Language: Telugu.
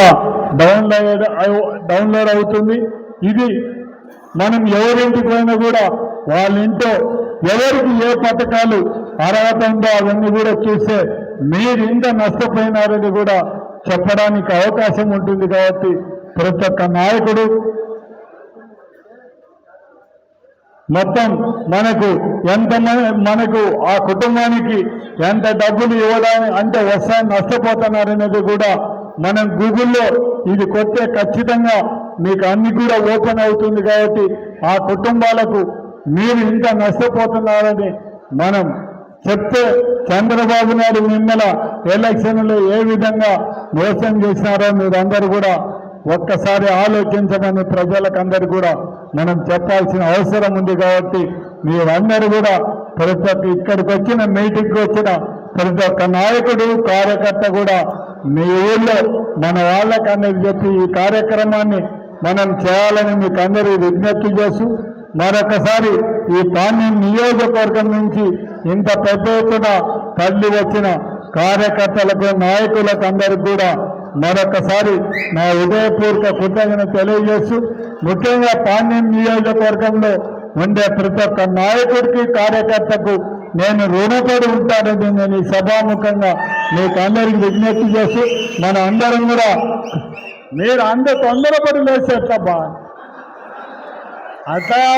కూడా డౌన్లోడ్ డౌన్లోడ్ అవుతుంది. ఇది మనం ఎవరింటికి పోయినా కూడా వాళ్ళ ఇంట్లో ఎవరికి ఏ పథకాలు అర్హత ఉందో అవన్నీ కూడా చూస్తే మీరు ఇంత నష్టపోయినారని కూడా చెప్పడానికి అవకాశం ఉంటుంది కాబట్టి ప్రతి ఒక్క నాయకుడు మొత్తం మనకు ఎంత మ- మనకు ఆ కుటుంబానికి ఎంత డబ్బులు ఇవ్వడానికి అంటే వస్తాయని నష్టపోతున్నారనేది కూడా మనం గూగుల్లో ఇది కొట్టే ఖచ్చితంగా మీకు అన్ని కూడా ఓపెన్ అవుతుంది కాబట్టి ఆ కుటుంబాలకు మీరు ఇంత నష్టపోతున్నారని మనం చెప్తే చంద్రబాబు నాయుడు నిన్నల ఎలక్షన్లో ఏ విధంగా మోసం చేసినారో మీరందరూ కూడా ఒక్కసారి ఆలోచించమని ప్రజలకందరూ కూడా మనం చెప్పాల్సిన అవసరం ఉంది కాబట్టి మీరందరూ కూడా ప్రతి ఒక్క ఇక్కడికి వచ్చిన మీటింగ్కి వచ్చిన ప్రతి ఒక్క నాయకుడు కార్యకర్త కూడా మీ ఊళ్ళో మన వాళ్ళకనేది చెప్పి ఈ కార్యక్రమాన్ని మనం చేయాలని మీకు అందరూ విజ్ఞప్తి చేస్తూ మరొకసారి ఈ పాణ్యం నియోజకవర్గం నుంచి ఇంత పెద్ద ఎత్తున తల్లి వచ్చిన కార్యకర్తలకు నాయకులకు అందరికి కూడా మరొకసారి నా హృదయపూర్వక కృతజ్ఞత తెలియజేస్తూ ముఖ్యంగా పాణ్యం నియోజకవర్గంలో ఉండే ప్రతి ఒక్క నాయకుడికి కార్యకర్తకు నేను రుణపడి ఉంటానని నేను ఈ సభాముఖంగా మీకు అందరికి విజ్ఞప్తి చేసి మన అందరం కూడా మీరు అందరు తొందరపడి లేచేటబ్బా అట్లా